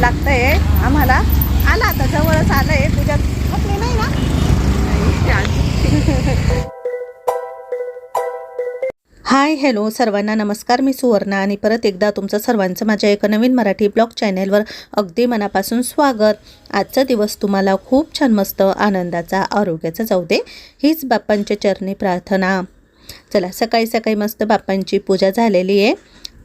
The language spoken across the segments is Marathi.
लागतंय. आम्हाला आला आता जवळच आलंय. तुझ्यात थकली नाही ना? हाय हॅलो सर्वांना नमस्कार. मी सुवर्णा आणि परत एकदा तुमचं सर्वांचं माझ्या एका नवीन मराठी ब्लॉग चॅनेलवर अगदी मनापासून स्वागत. आजचा दिवस तुम्हाला खूप छान मस्त आनंदाचा आरोग्याचा जाऊ दे. हीच बाप्पांच्या चरणी प्रार्थना. चला सकाळी सकाळी मस्त बाप्पांची पूजा झालेली आहे.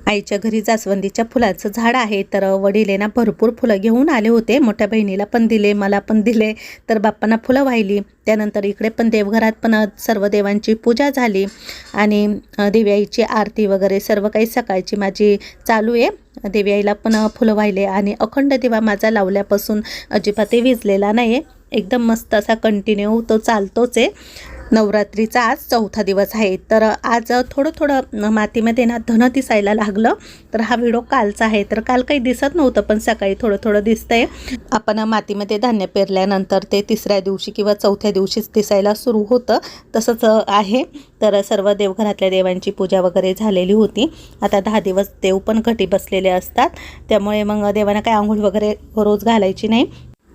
आईच्या घरी जास्वंदीच्या फुलाचं झाड आहे तर वडिलेना भरपूर फुलं घेऊन आले होते. मोठ्या बहिणीला पण दिले मला पण दिले तर बाप्पांना फुलं वाहिली त्यानंतर इकडे पण देवघरात पण सर्व देवांची पूजा झाली आणि अ, देवी आईची आरती वगैरे सर्व काही सकाळची माझी चालू आहे. देवी आईला पण फुलं वाहिले आणि अखंड दिवा माझा लावल्यापासून अजिबातही विजलेला नाही आहे एकदम मस्त असा कंटिन्यू तो चालतोच आहे. नवरात्रीचा आज चौथा दिवस आहे. तर आज थोडं थोडं मातीमध्ये ना धन दिसायला लागलं. तर हा व्हिडिओ कालचा आहे. तर काल काही दिसत नव्हतं पण सकाळी थोडं थोडं दिसतंय. आपण मातीमध्ये धान्य पेरल्यानंतर ते तिसऱ्या दिवशी किंवा चौथ्या दिवशीच दिसायला सुरू होतं. तसंच आहे. तर सर्व देवघरातल्या देवांची पूजा वगैरे झालेली होती. आता दहा दिवस देव पण घटी बसलेले असतात. त्यामुळे मग देवांना काय आंघोळ वगैरे रोज घालायची नाही.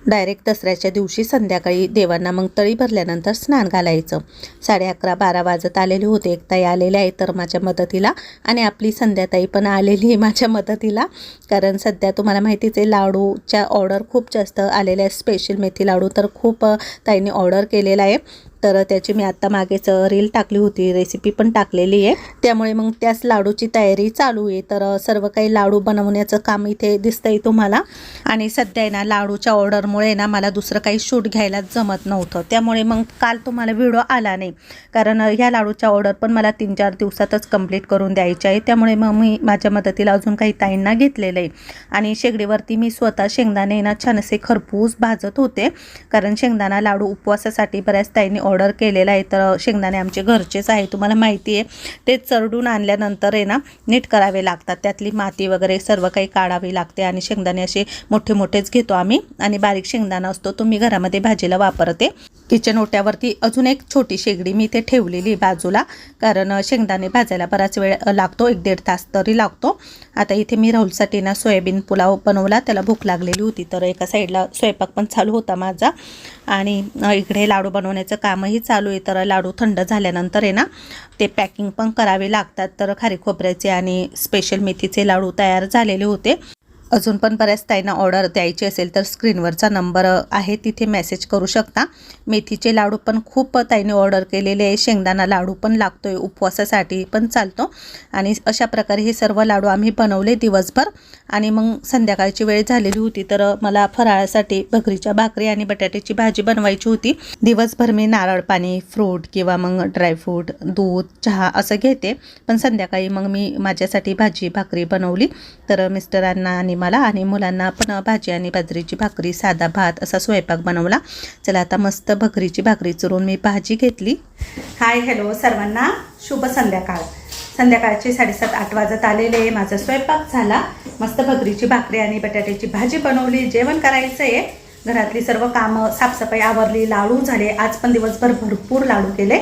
डायरेक्ट दसऱ्याच्या दिवशी संध्याकाळी देवांना मग तळी भरल्यानंतर स्नान घालायचं. साडे अकरा बारा वाजत आलेले होते. एक ताई आलेल्या आहे तर माझ्या मदतीला आणि आपली संध्याताई पण आलेली आहे माझ्या मदतीला. कारण सध्या तुम्हाला माहितीच आहे लाडूच्या ऑर्डर खूप जास्त आलेल्या आहे स्पेशल मेथी लाडू तर खूप अ, ताईंनी ऑर्डर केलेला आहे. तर त्याची मी आत्ता मागेच रील टाकली होती रेसिपी पण टाकलेली आहे. त्यामुळे मग त्याच लाडूची तयारी चालू आहे. तर सर्व काही लाडू बनवण्याचं काम इथे दिसतंय तुम्हाला. आणि सध्या ना लाडूच्या ऑर्डरमुळे ना मला दुसरं काही शूट घ्यायला जमत नव्हतं. त्यामुळे मग काल तुम्हाला व्हिडिओ आला नाही. कारण ह्या लाडूच्या ऑर्डर पण मला तीन चार दिवसातच कंप्लीट करून द्यायची आहे त्यामुळे मग मी माझ्या मदतीला अजून काही ताईंना घेतलेलं आहे. आणि शेगडीवरती मी स्वतः शेंगदाणे ना छान असे खरपूस भाजत होते. कारण शेंगदाणा लाडू उपवासासाठी बऱ्याच ताईंनी ऑर्डर केलेला आहे तर शेंगदाणे आमचे घरचेच आहे तुम्हाला माहिती आहे ते चरडून आणल्यानंतर आहे ना नीट करावे लागतात. त्यातली माती वगैरे सर्व काही काढावी लागते आणि शेंगदाणे असे मोठे मोठेच घेतो आम्ही. आणि बारीक शेंगदाणा असतो तो मी घरामध्ये भाजीला वापरते. किचन ओट्यावरती अजून एक छोटी शेगडी मी ते ठेवलेली बाजूला. कारण शेंगदाणे भाजायला बराच वेळ लागतो एक दीड तास तरी लागतो. आता इथे मी राहुलसाठी ना सोयाबीन पुलाव बनवला. त्याला भूक लागलेली होती तर एका साईडला स्वयंपाक पण चालू होता माझा. आणि इकडे लाडू बनवण्याचं कामही चालू आहे. तर लाडू थंड झाल्यानंतर आहे ना ते पॅकिंग पण करावे लागतात. तर खारी खोबऱ्याचे आणि स्पेशल मेथीचे लाडू तयार झालेले होते. अजून पण बऱ्याच ताईंना ऑर्डर द्यायची असेल तर स्क्रीनवरचा नंबर आहे तिथे मेसेज करू शकता. मेथीचे लाडू पण खूप ताईने ऑर्डर केलेले आहे. शेंगदाणा लाडू पण लागतो आहे उपवासासाठी पण चालतो. आणि अशा प्रकारे हे सर्व लाडू आम्ही बनवले दिवसभर. आणि मग संध्याकाळची वेळ झालेली होती तर मला फराळासाठी भगरीच्या भाकरी आणि बटाट्याची भाजी बनवायची होती. दिवसभर मी नारळ पाणी फ्रूट किंवा मग ड्रायफ्रूट दूध चहा असं घेते. पण संध्याकाळी मग मी माझ्यासाठी भाजी भाकरी बनवली. तर मिस्टरांना आणि मला आणि मुलांना पण भाजी आणि बाजरीची भाकरी साधा भात असा स्वयंपाक बनवला. चला आता मस्त भकरीची भाकरी चुरून मी भाजी घेतली. हाय हॅलो सर्वांना. शुभ संध्याकाळ. संध्याकाळचे साडेसात आठ वाजत आलेले माझा स्वयंपाक झाला. मस्त भकरीची भाकरी आणि बटाट्याची भाजी बनवली. जेवण करायचं आहे. घरातली सर्व कामं साफसफाई आवरली. लाडू झाले आज पण दिवसभर भरपूर लाडू केले.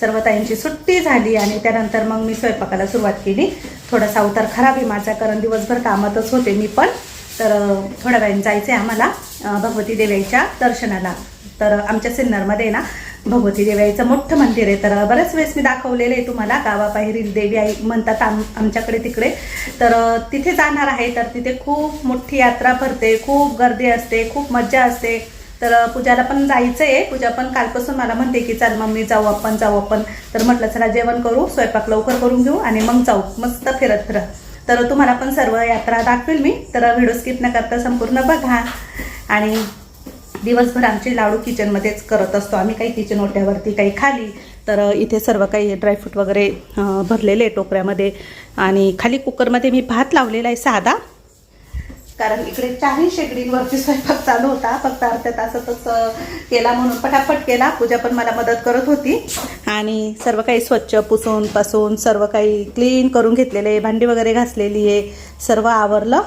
सर्व ताईंची सुट्टी झाली आणि त्यानंतर मग मी स्वयंपाकाला सुरुवात केली. थोडासा अवतार खराब आहे माझा कारण दिवसभर कामातच होते मी पण. तर थोड्या वेळाने जायचं आहे आम्हाला भगवती देवीच्या दर्शनाला. तर आमच्या सिन्नरमध्ये ना भगवती देवीचं मोठं मंदिर आहे. तर बऱ्याच वेळेस मी दाखवलेलं आहे तुम्हाला गावाबाहेरील देवी आई म्हणतात आम आमच्याकडे तिकडे. तर तिथे जाणार आहे तर तिथे खूप मोठी यात्रा भरते खूप गर्दी असते खूप मज्जा असते. तर पूजाला पण जायचं आहे पूजा पण कालपासून मला म्हणते की चल मम्मी जाऊ आपण जाऊ आपण. तर म्हटलं चला जेवण करू स्वयंपाक लवकर करून घेऊ आणि मग जाऊ. मस्त फिरत फिरत. तर तुम्हाला पण सर्व यात्रा दाखवेल मी. तर व्हिडिओ स्किप न करता संपूर्ण बघा. आणि दिवसभर आमचे लाडू किचनमध्येच करत असतो. आम्ही काही किचन ओट्यावरती काही खाली. तर इथे सर्व काही ड्रायफ्रूट वगैरे भरलेले आहे टोकऱ्यामध्ये. आणि खाली कुकरमध्ये मी भात लावलेला आहे साधा. कारण इकडे चारही शेगडींवरती स्वयंपाक चालू होता. फक्त अर्ध्या तासातच केला म्हणून पटापट केला. पूजा पण मला मदत करत होती. आणि सर्व काही स्वच्छ पुसून पासून सर्व काही क्लीन करून घेतलेले आहे. भांडी वगैरे घासलेली आहे. सर्व आवरलं.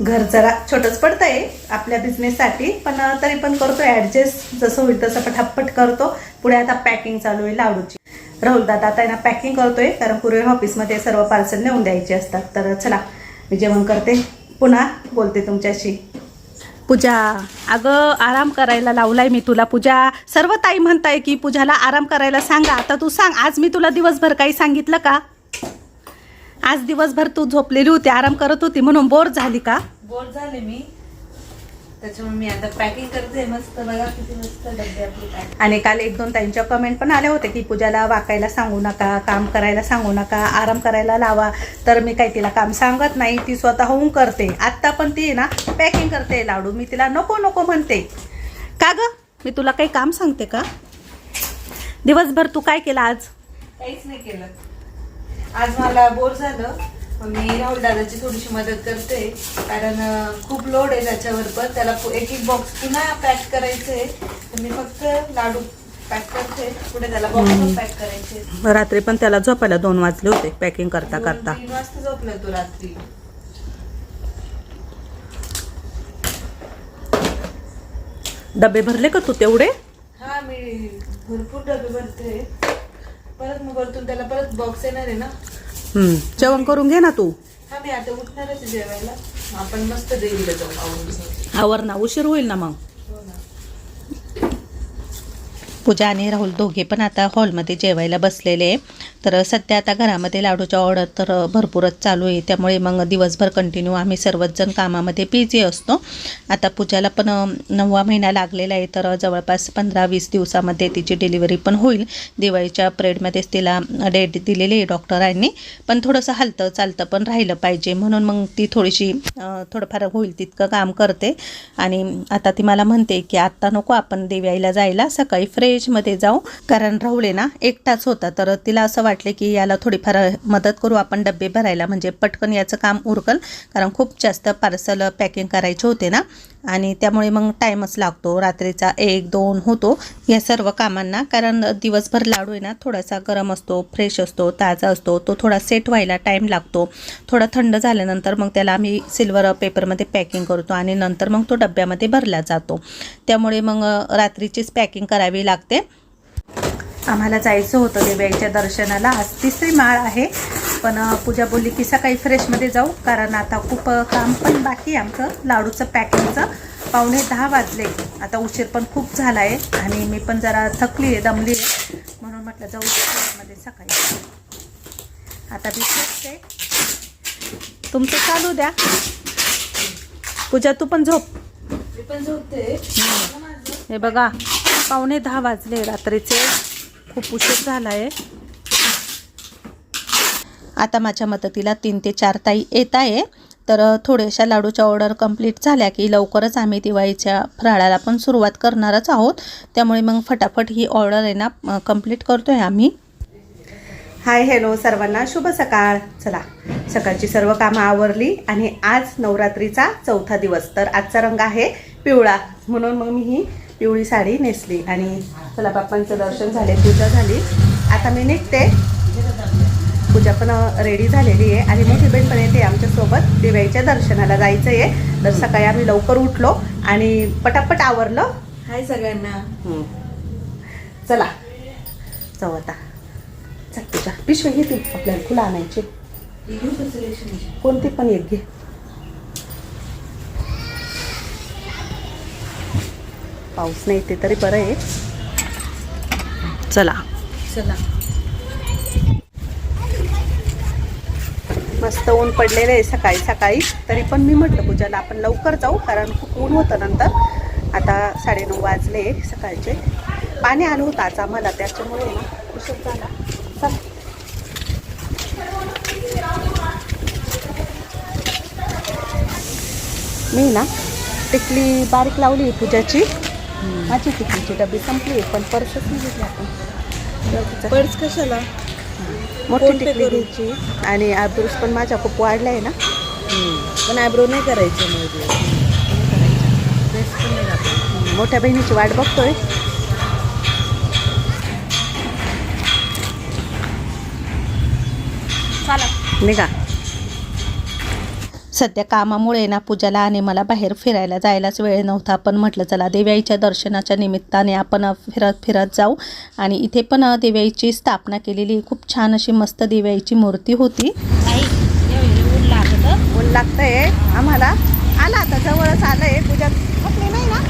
घर जरा छोटंच पडतंय आपल्या बिझनेससाठी पण तरी पण करतो ॲडजस्ट जसं होईल तसं पटापट करतो. पुढे आता पॅकिंग चालू आहे लाडूची. राहुल दादा आता यांना पॅकिंग करतोय. कारण पूर्वी ऑफिसमध्ये सर्व पार्सल नेऊन द्यायचे असतात. तर चला मी जेवण करते. पुन्हा बोलते तुमच्याशी. पूजा अगं आराम करायला लावलाय मी तुला. पूजा सर्व ताई म्हणताय की पूजाला आराम करायला सांगा. आता तू सांग आज मी तुला दिवसभर काही सांगितलं का? आज दिवसभर तू झोपलेली होती आराम करत होती म्हणून बोर झाली का? बोर झाले मी. त्याच्यामुळे मी आता पॅकिंग करते मस्त बघा किती मस्त डबे आपली पॅक आणि काल एक दोन ताईंच्या कमेंट पण आले होते की पूजाला वाकायला सांगू नका काम करायला सांगू नका आराम करायला लावा. तर मी काही तिला काम सांगत नाही ती स्वतःहून करते. आत्ता पण ती ना पॅकिंग करते लाडू. मी तिला नको नको म्हणते. का ग? मी तुला काही काम सांगते का? दिवसभर तू काय केलं आज? काहीच नाही केलं. आज मला बोर झालं. मी राहुल दादाची थोडीशी मदत करते कारण खूप लोड आहे त्याच्यावर पण. त्याला एक एक बॉक्स पुन्हा पॅक करायचे तर मी फक्त लाडू पॅक करते. पुढे त्याला बॉक्स पॅक करायचे रात्री पण त्याला झोपायला दोन वाजले होते पॅकिंग करता करता. तीन वाजता झोपला तो रात्री. डबे भरले का तू तेवढे? हा मी भरपूर डबे भरते. परत मग वरतून त्याला परत बॉक्स येणार आहे ना. हम्म, जेवण करून घे ना तू. हा मी आता उठणारच आहे जेवायला. आपण मस्त देवीला जाऊ आवडून आवर ना उशीर होईल ना मग. पूजा आणि राहुल दोघे पण आता हॉलमध्ये जेवायला बसलेले आहे. तर सध्या आता घरामध्ये लाडूच्या ऑर्डर तर भरपूरच चालू आहे. त्यामुळे मग दिवसभर कंटिन्यू आम्ही सर्वच जण कामामध्ये बिझी असतो. आता पूजाला पण नववा महिना लागलेला आहे. तर जवळपास पंधरा वीस दिवसामध्ये तिची डिलिव्हरी पण होईल. दिवाळीच्या परेडमध्येच तिला डेट दिलेली आहे डॉक्टरांनी पण थोडंसं हलतं चालतं पण राहिलं पाहिजे. म्हणून मग ती थोडीशी थोडंफार होईल तितकं काम करते. आणि आता ती मला म्हणते की आत्ता नको आपण देव्याईला जायला. सकाळी फ्रेश स्टेजमध्ये जाऊ. कारण राहुल आहे ना एकटाच होता. तर तिला असं वाटले की याला थोडीफार मदत करू आपण डबे भरायला. म्हणजे पटकन याचं काम उरकल. कारण खूप जास्त पार्सल पॅकिंग करायचे होते ना. आणि त्यामुळे मग टाईमच लागतो. रात्रीचा एक दोन होतो या सर्व कामांना. कारण दिवसभर लाडू आहे ना थोडासा गरम असतो फ्रेश असतो ताजा असतो. तो थोडा सेट व्हायला टाईम लागतो. थोडा थंड झाल्यानंतर मग त्याला आम्ही सिल्वर पेपरमध्ये पॅकिंग करतो आणि नंतर मग तो डब्यामध्ये भरला जातो. त्यामुळे मग रात्रीचीच पॅकिंग करावी लागते. आम्हाला जायचं होतं देव्याच्या दर्शनाला. आज तिसरी माळ आहे. पण पूजा बोलली की सकाळी फ्रेशमध्ये जाऊ. कारण आता खूप काम पण बाकी आहे आमचं. लाडूचं पॅकिंगचं. पावणे दहा वाजले. आता उशीर पण खूप झाला आहे आणि मी पण जरा थकली आहे दमली आहे. म्हणून म्हटलं जाऊ फ्रेशमध्ये सकाळी. आता मी आहे तुमचं चालू द्या. पूजा तू पण झोप. मी पण झोपते. हे बघा पावणे दहा वाजले रात्रीचे. खूप उशीर झाला आहे आता माझ्या मदतीला तीन ते चार ताई येत आहे. तर थोड्याशा लाडूच्या ऑर्डर कंप्लीट झाल्या की लवकरच आम्ही दिवाळीच्या फराळाला पण सुरुवात करणारच आहोत. त्यामुळे मग फटाफट ही ऑर्डर आहे ना कंप्लीट करतो आहे आम्ही. हाय हॅलो सर्वांना शुभ सकाळ. चला सकाळची सर्व कामं आवरली आणि आज नवरात्रीचा चौथा दिवस. तर आजचा रंग आहे पिवळा. म्हणून मग मी ही पिवळी साडी नेसली आणि चला बाप्पांचं दर्शन झाले पूजा झाली. आता मी निघते. पूजा पण रेडी झालेली आहे. आणि मोठी बहीण पण येते आमच्यासोबत. दिवाळीच्या दर्शनाला जायचं आहे. तर सकाळी आम्ही लवकर उठलो आणि पटापट आवरलं. हाय सगळ्यांना. चला. जाऊ आता. चल पूजा. पिशवी घेते आपल्याला फुलं आणायची? कोणती पण एक घे. पाऊस नाही ते तरी बरं आहे. चला. चला. मस्त ऊन पडलेलं आहे सकाळी सकाळी. तरी पण मी म्हटलं पूजाला आपण लवकर जाऊ कारण खूप ऊन होतं नंतर. आता साडेनऊ वाजले सकाळचे. पाणी आलं होतं आज आम्हाला त्याच्यामुळे ना उशीर झाला. चल. मी ना टिकली बारीक लावली पूजाची. माझी टिकलीची डबी संपली पण पर्सच नाही घेतली आपण. पर्स कशाला? मोठी टिकली. घ्यायची आणि आयब्रोज पण माझ्या खूप वाढल्या आहे ना. पण आयब्रो नाही करायचे घातला. मोठ्या बहिणीची वाट बघतोय. निघा. सध्या कामामुळे ना पूजाला आणि मला बाहेर फिरायला जायलाच वेळ नव्हता. पण म्हटलं चला देवाईच्या दर्शनाच्या निमित्ताने आपण फिरत फिरत जाऊ. आणि इथे पण देवाईची स्थापना केलेली खूप छान अशी मस्त देवाईची मूर्ती होती. ऊन लागतंय. आम्हाला आला आता जवळच आलंय. पूजा थकली नाही ना?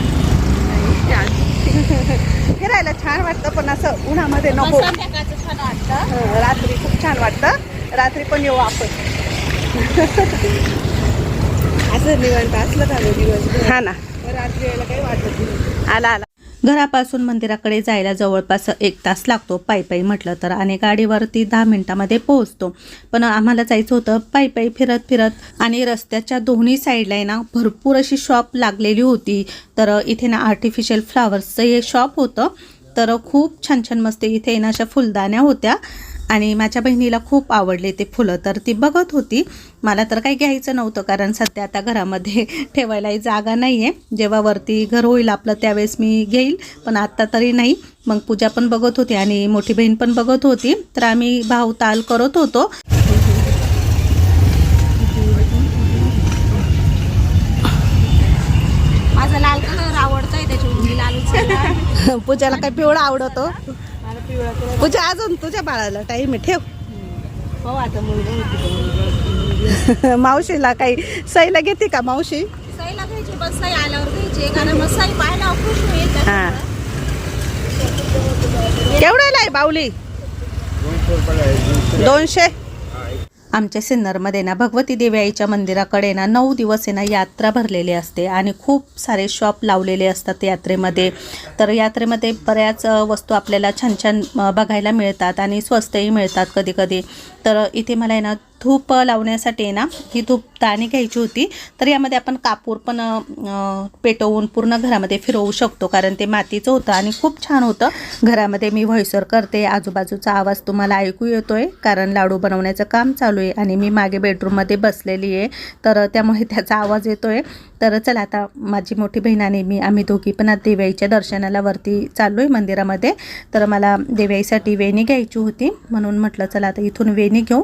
फिरायला छान वाटतं पण असं उन्हामध्ये नको. संध्याकाळचं छान वाटतं? हं, रात्री खूप छान वाटतं. रात्री पण येऊ आपण. असं निवांत असलं का गं दिवसभर? हा ना. रात्री यायला काही वाटत नाही. आला आला. घरापासून मंदिराकडे जायला जवळपास एक तास लागतो. पायी पायी म्हटलं तर आणि गाडीवरती दहा मिनिटामध्ये पोहोचतो. पण आम्हाला जायचं होतं पायी पायी फिरत फिरत आणि रस्त्याच्या दोन्ही साईडला आहे ना भरपूर अशी शॉप लागलेली होती. तर इथे ना आर्टिफिशियल फ्लावर्सचं हे शॉप होतं. तर खूप छान छान मस्त इथे ना अशा फुलदाण्या होत्या. आणि माझ्या बहिणीला खूप आवडले ते फुलं. तर ती बघत होती. मला तर काही घ्यायचं नव्हतं कारण सध्या आता घरामध्ये ठेवायलाही जागा नाही आहे जेव्हा वरती घर होईल आपलं त्यावेळेस मी घेईल पण आत्ता तरी नाही. मग पूजा पण बघत होती आणि मोठी बहीण पण बघत होती. तर आम्ही भाव ताल करत होतो. माझा लाल कलर आवडतोय लालच पूजाला काय पिवळा आवडतो? पूजा अजून तुझ्या बाळाला टाईम आहे ठेव. हो आता मुलगा मावशीला काही सईला घेते का मावशी? सईला घ्यायची बस सई आल्यावर घ्यायची. कारण मग सई पाहायला खुश होईल हां. केवढ्याला आहे बावली? दोनशे? आमच्या सिन्नरमध्ये ना भगवती देवी आईच्या मंदिराकडे ना नऊ दिवस आहे ना यात्रा भरलेली असते आणि खूप सारे शॉप लावलेले असतात यात्रेमध्ये. तर यात्रेमध्ये बऱ्याच वस्तू आपल्याला छान छान बघायला मिळतात आणि स्वस्तही मिळतात कधी कधी तर इथे मला आहे ना धूप लावण्यासाठी आहे ना ही धूप दाणी घ्यायची होती. तर यामध्ये आपण कापूर पण पेटवून पूर्ण घरामध्ये फिरवू शकतो. कारण ते मातीचं होतं आणि खूप छान होतं. घरामध्ये मी व्हॉइसवर करते. आजूबाजूचा आवाज तुम्हाला ऐकू येतोय. कारण लाडू बनवण्याचं काम चालू आहे आणि मी मागे बेडरूममध्ये बसलेली आहे. तर त्यामुळे त्याचा आवाज येतोय. तर चला आता माझी मोठी बहीण आणि मी आम्ही दोघी पण आज देवाईच्या दर्शनाला वरती चाललो आहे मंदिरामध्ये. तर मला देवाईसाठी वेणी घ्यायची होती. म्हणून म्हटलं चला आता इथून वेणी घेऊ.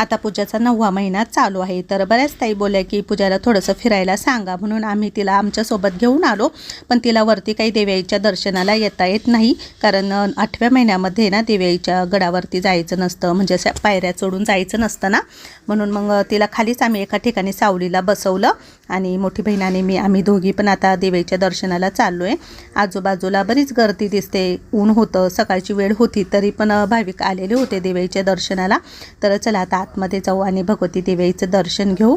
आता पूजाचा नववा महिना चालू आहे. तर बऱ्याच ताई बोलल्या की पूजाला थोडंसं फिरायला सांगा म्हणून आम्ही तिला आमच्यासोबत घेऊन आलो पण तिला वरती काही देव्याईच्या दर्शनाला येता येत नाही कारण आठव्या महिन्यामध्ये ना देव्याईच्या गडावरती जायचं नसतं म्हणजे अशा पायऱ्या चढून जायचं नसतं ना. म्हणून मग तिला खालीच आम्ही एका ठिकाणी सावलीला बसवलं आणि मोठी बहिणाने मी आम्ही दोघी पण आता देवीच्या दर्शनाला चाललो आहे आजूबाजूला बरीच गर्दी दिसते ऊन होतं सकाळची वेळ होती तरी पण भाविक आलेले होते देवीच्या दर्शनाला. तर चला आता आतमध्ये जाऊ आणि भगवती देवीचं दर्शन घेऊ.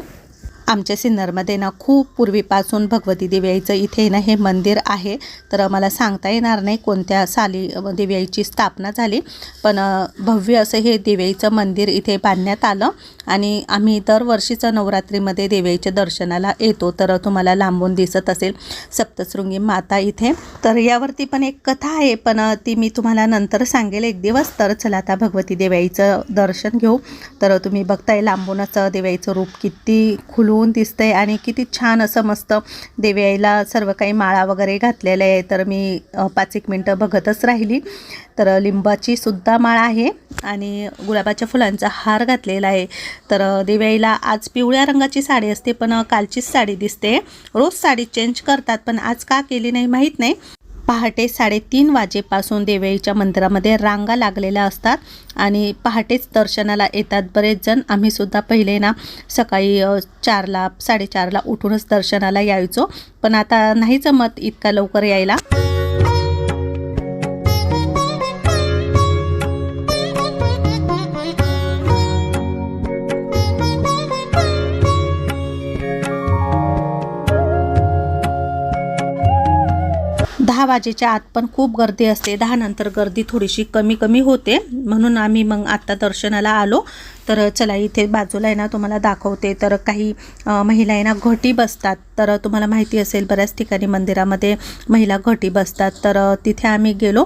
आमच्या सिन्नरमध्ये ना खूप पूर्वीपासून भगवती देवीचं इथे ना हे मंदिर आहे. तर मला सांगता येणार नाही कोणत्या साली देव्याईची स्थापना झाली पण भव्य असं हे देवीचं मंदिर इथे बांधण्यात आलं आणि आम्ही दरवर्षीचं नवरात्रीमध्ये देवीच्या दर्शनाला येतो. तर तुम्हाला लांबून दिसत असेल सप्तशृंगी माता इथे. तर यावरती पण एक कथा आहे पण ती मी तुम्हाला नंतर सांगेल. एक दिवस तर चला आता भगवती देवाईचं दर्शन घेऊ. तर तुम्ही बघताय लांबूनच देव्याईचं रूप किती खुलून दिसतंय आणि किती छान असं मस्त देवाईला सर्व काही माळा वगैरे घातलेल्या आहे तर मी पाच एक मिनटं बघतच राहिली. तर लिंबाची सुद्धा माळ आहे आणि गुलाबाच्या फुलांचा हार घातलेला आहे. तर अ, आज पिवळ्या रंगाची साडी असते पण कालचीच साडी दिसते. रोज साडी चेंज करतात पण आज का केली नाही माहीत नाही. पहाटे साडेतीन वाजेपासून देवळीच्या मंदिरामध्ये रांगा लागलेल्या असतात आणि पहाटेच दर्शनाला येतात. बरेच जण आम्हीसुद्धा पहिले ना सकाळी चारला साडेचारला उठूनच दर्शनाला यायचो. पण आता नाही जमत इतका लवकर यायला. दहा वाजेच्या आत पण खूप गर्दी असते. दहा नंतर गर्दी थोडीशी कमी कमी होते. म्हणून आम्ही मग आत्ता दर्शनाला आलो. तर चला इथे बाजूला आहे ना तुम्हाला दाखवते. तर काही महिला आहे ना घटी बसतात. तर तुम्हाला माहिती असेल बऱ्याच ठिकाणी मंदिरामध्ये महिला घटी बसतात. तर तिथे आम्ही गेलो.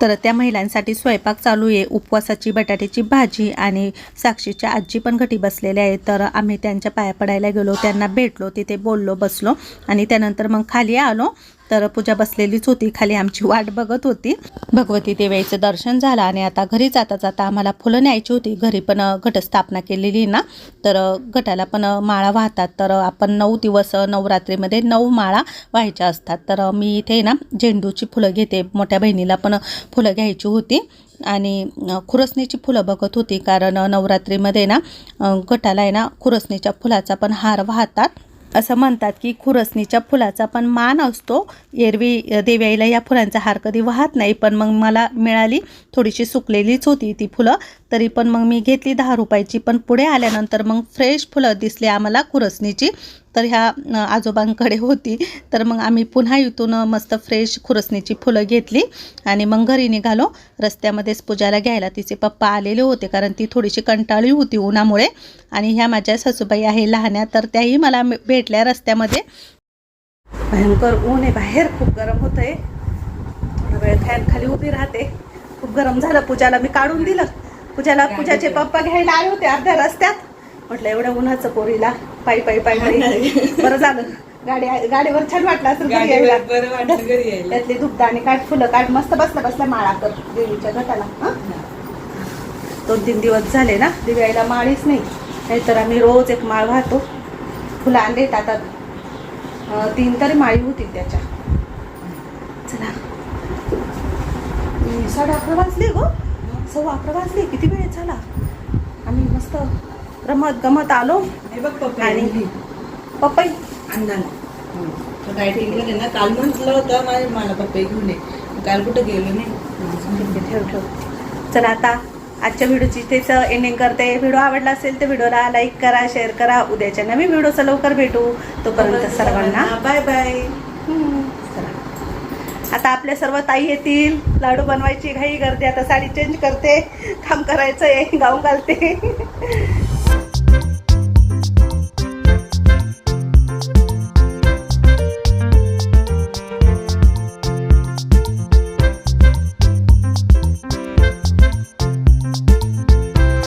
तर त्या महिलांसाठी स्वयंपाक चालू आहे. उपवासाची बटाट्याची भाजी आणि साक्षीच्या आजी पण घटी बसलेल्या आहेत. तर आम्ही त्यांच्या पाया पडायला गेलो. त्यांना भेटलो तिथे बोललो बसलो आणि त्यानंतर मग खाली आलो. तर पूजा बसलेलीच होती. खाली आमची वाट बघत होती. भगवती देवीचं दर्शन झालं आणि आता घरी जाता जाता आम्हाला फुलं न्यायची होती. घरी पण घटस्थापना केलेली ना. तर गटाला घटाला पण माळा वाहतात. तर आपण नऊ दिवस नवरात्रीमध्ये नऊ माळा व्हायच्या असतात. तर मी इथे ना झेंडूची फुलं घेते. मोठ्या बहिणीला पण फुलं घ्यायची होती. आणि खुरसणीची फुलं बघत होती. कारण नवरात्रीमध्ये ना गटाला आहे ना खुरसणीच्या फुलाचा पण हार वाहतात. असं म्हणतात की खुरसणीच्या फुलाचा पण मान असतो. एरवी देव्याईला या फुलांचा हार कधी वाहत नाही पण मग मला मिळाली थोडीशी सुकलेलीच होती ती फुलं. तरी पण मग मी घेतली दहा रुपयाची पण पुढे आल्यानंतर मग फ्रेश फुलं दिसली आम्हाला खुरसणीची. तर ह्या आजोबांकडे होती. तर मग आम्ही पुन्हा इथून मस्त फ्रेश खुरसणीची फुलं घेतली आणि मग घरी निघालो. रस्त्यामध्येच पूजाला घ्यायला तिचे पप्पा आलेले होते कारण ती थोडीशी कंटाळी होती उन्हामुळे. आणि ह्या माझ्या सासूबाई आहे लहान्या तर त्याही मला भेटल्या रस्त्यामध्ये. भयंकर ऊन आहे बाहेर खूप गरम होत आहे थोडा वेळ फॅन खाली उभी राहते. खूप गरम झालं पूजाला मी काढून दिलं. पूजाला पूजाचे पप्पा घ्यायला आले होते अर्ध्या रस्त्यात. म्हटलं एवढ्या उन्हाचं पोरीला पायी पायी पायी पायी. बरं झालं. गाडी गाडीवर छान वाटलं असं घरी यायला. बरं वाटलं घरी यायला. त्यातली धुपदाणी काढ फुलं काढ मस्त बसल्या बसल्या माळा कर देवीच्या घटाला. हं? दोन तीन दिवस झाले ना दिव्याला माळीच नाही. नाहीतर आम्ही रोज एक माळ वाहतो. फुलं आणले आता तीन तरी माळी होती त्याच्या. चला. साडे अकरा वाजले गो. सव्वा अकरा वाजले. किती वेळ झाला? आम्ही मस्त रमत गमत आलो. हे आणि तो काय ठीक गेले ना काल म्हटलं होतं माझ्या मला घेऊन ये. काल कुठं गेलो नाही. ठेव ठेव. चला आता आजच्या व्हिडिओची तेच एंडिंग करते. व्हिडिओ आवडला असेल तर व्हिडिओला लाईक करा शेअर करा. उद्याच्या नवीन व्हिडिओचं लवकर भेटू. तोपर्यंत सर्वांना बाय बाय. आता आपल्या सर्व ताई येतील. लाडू बनवायची घाई करते. आता साडी चेंज करते. काम करायचं आहे गाऊन घालते.